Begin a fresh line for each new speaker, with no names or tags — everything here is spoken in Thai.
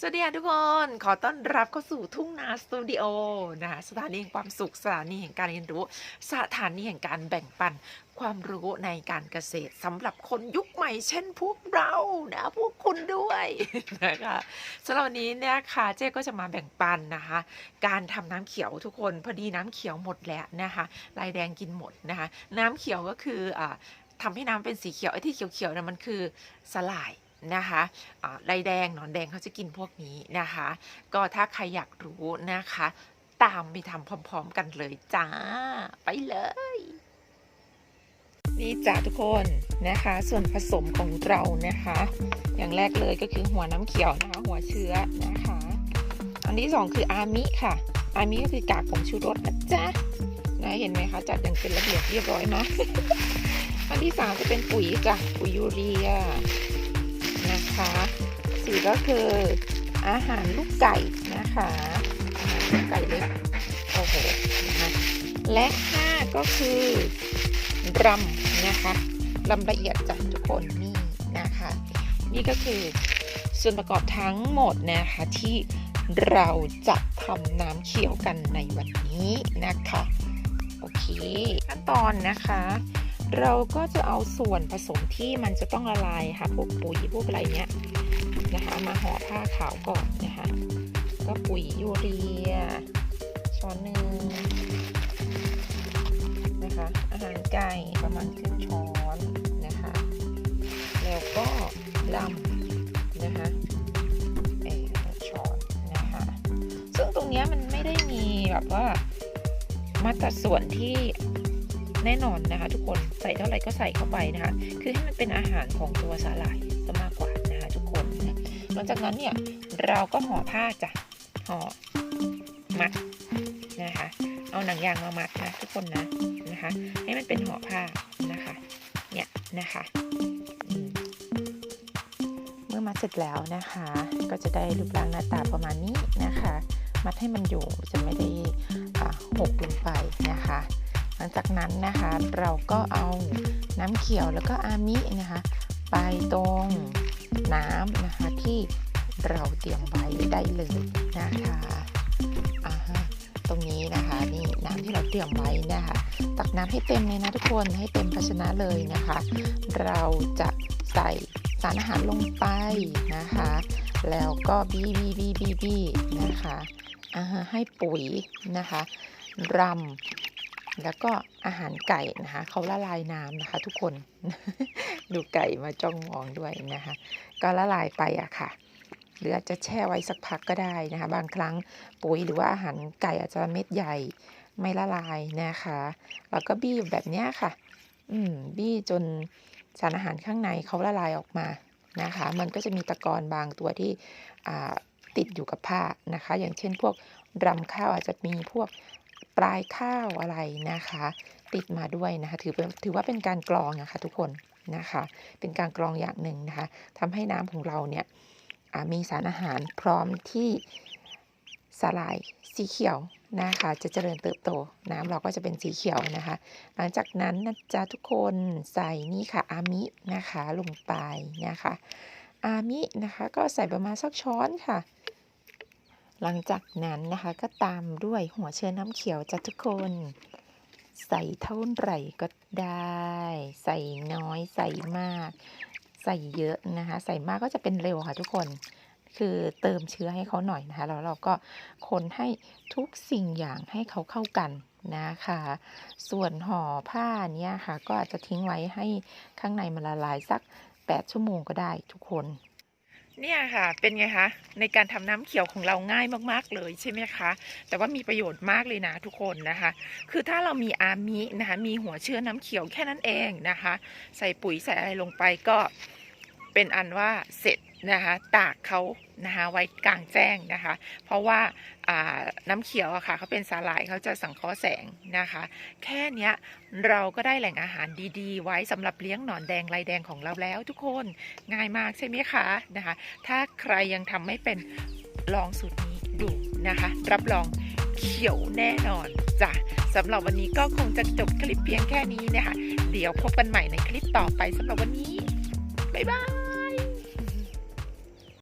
สวัสดีค่ะทุกคน ขอต้อนรับเข้าสู่ทุ่งนาสตูดิโอนะคะสถานีแห่งความสุขสถานีแห่งการเรียนรู้ สถานีแห่งการแบ่งปันความรู้ในการเกษตรสำหรับคนยุคใหม่เช่นพวกเรานะพวกคุณด้วยนะคะสำหรับวันนี้เนี่ยค่ะเจ๊ก็จะมาแบ่งปันนะคะ การทำน้ำเขียวทุกคนพอดีน้ำเขียวหมดแล้วนะคะลายแดงกินหมดนะคะ น้ำเขียวก็คืออ่าทำให้น้ำเป็นสีเขียวไอ้ที่เขียวๆเนี่ยมันคือสลาย นะคะอ่าลายแดงหนอนแดงเขาจะกินพวกนี้นะคะ ก็ถ้าใครอยากรู้นะคะ ตามไปทำพร้อม ๆ กันเลยจ้า ไปเลยนี่จ้าทุกคนนะคะ ส่วนผสมของเรานะคะ อย่างแรกเลยก็คือหัวน้ำเขียวนะคะ หัวเชื้อนะคะ อันที่สองคืออามิค่ะ อามิก็คือกากผงชูรสนะจ๊ะนะเห็นไหมคะจัดอย่างเป็นระเบียบเรียบร้อยนะ อันที่สามจะเป็นปุ๋ยจ้ะปุ๋ยยูเรีย นะคะสี่ก็คืออาหารลูกไก่นะคะอาหารลูกไก่เล็กโอ้โหนะคะและห้าก็คือรำนะคะรำละเอียดจ้ะทุกคนนี่นะคะ นี่ก็คือส่วนประกอบทั้งหมดนะคะที่เราจะทำน้ำเขียวกันในวันนี้นะคะ โอเค ขั้นตอนนะคะ เราก็จะเอาส่วนผสมที่มันจะต้องละลายค่ะพวกปุ๋ยพวกอะไรเนี้ยนะคะ มาห่อผ้าขาวก่อนนะคะ ก็ปุ๋ยยูเรียช้อนหนึ่งนะคะ อาหารไก่ประมาณครึ่งช้อนนะคะ แล้วก็ลำนะคะเออช้อนนะคะ ซึ่งตรงเนี้ยมันไม่ได้มีแบบว่ามาตรส่วนที่ แน่นอนนะคะ ทุกคนใส่เท่าไหร่ก็ใส่เข้าไปนะคะ คือให้มันเป็นอาหารของตัวสาหร่ายซะมากกว่านะคะทุกคนนะหลังจากนั้นเนี่ยเราก็ห่อผ้าจ้ะห่อมัดนะคะ เอาหนังยางมามัดนะทุกคนนะนะคะ ให้มันเป็นห่อผ้านะคะเนี่ยนะคะเมื่อมัดเสร็จแล้วนะคะ ก็จะได้รูปร่างหน้าตาประมาณนี้นะคะ มัดให้มันอยู่จะไม่ได้หกลงไปนะคะ หลังจากนั้นนะคะเราก็เอาน้ำเขียวแล้วก็อามินะคะ ไปตรงน้ำนะคะที่เราเตรียมไว้ได้เลยนะคะอ่าฮะตรงนี้นะคะนี่น้ำที่เราเตรียมไว้นะคะตักน้ำให้เต็มเลยนะทุกคนให้เต็มภาชนะเลยนะคะ เราจะใส่สารอาหารลงไปนะคะ แล้วก็บีบีบีบีบีนะคะอ่าให้ปุ๋ยนะคะรำ แล้วก็อาหารไก่นะคะเขาละลายน้ำนะคะ ทุกคนดูไก่มาจ้องมองด้วยนะคะ ก็ละลายไปอะค่ะหรืออาจจะแช่ไว้สักพักก็ได้นะคะ บางครั้งปุ๋ยหรือว่าอาหารไก่อาจจะเม็ดใหญ่ไม่ละลายนะคะแล้วก็บี้แบบนี้ค่ะ อืมบี้จนสารอาหารข้างในเขาละลายออกมานะคะ มันก็จะมีตะกอนบางตัวที่ติดอยู่กับผ้านะคะ อย่างเช่นพวกรำข้าวอาจจะมีพวก ปลายข้าวอะไรนะคะ ติดมาด้วยนะคะถือเป็นถือว่าเป็นการกรองนะคะทุกคนนะคะ เป็นการกรองอย่างหนึ่งนะคะทำให้น้ำของเราเนี่ยมีสารอาหารพร้อมที่สลายสีเขียวนะคะจะเจริญเติบโตน้ำเราก็จะเป็นสีเขียวนะคะ หลังจากนั้นนะจ๊ะทุกคนใส่นี่ค่ะอามินะคะลงไปนะคะอามินะคะก็ใส่ประมาณสักช้อนค่ะ หลังจากนั้นนะคะก็ตามด้วยหัวเชื้อน้ำเขียวจ้ะทุกคน ใส่เท่าไหร่ก็ได้ ใส่น้อยใส่มาก ใส่เยอะนะคะ ใส่มากก็จะเป็นเร็วค่ะทุกคน คือเติมเชื้อให้เขาหน่อยนะคะแล้วเราก็คนให้ทุกสิ่งอย่างให้เขาเข้ากันนะคะ ส่วนห่อผ้าเนี้ยค่ะ ก็อาจจะทิ้งไว้ให้ข้างในมันละลายสัก 8 ชั่วโมงก็ได้ทุกคน เนี่ยค่ะ เป็นไงคะ ในการทำน้ำเขียวของเราง่ายมากๆเลยใช่ไหมคะ แต่ว่ามีประโยชน์มากเลยนะทุกคนนะคะ คือถ้าเรามีอามินะคะ มีหัวเชื้อน้ำเขียวแค่นั้นเองนะคะ ใส่ปุ๋ยใส่อะไรลงไปก็เป็นอันว่าเสร็จ นะคะตากเขานะคะไว้กลางแจ้งนะคะ เพราะว่าาน้ำเขียวอะค่ะเขาเป็นสาหร่ายเขาจะสังเคราะห์แสงนะคะ แค่เนี้ยเราก็ได้แหล่งอาหารดีๆ ไว้สำหรับเลี้ยงหนอนแดงลายแดงของเราแล้วทุกคนง่ายมากใช่ไหมคะนะคะ ถ้าใครยังทำไม่เป็นลองสูตรนี้ดูนะคะ รับรองเขียวแน่นอนจ้ะสำหรับวันนี้ก็คงจะจบคลิปเพียงแค่นี้นะคะ เดี๋ยวพบกันใหม่ในคลิปต่อไปสำหรับวันนี้ บ๊ายบาย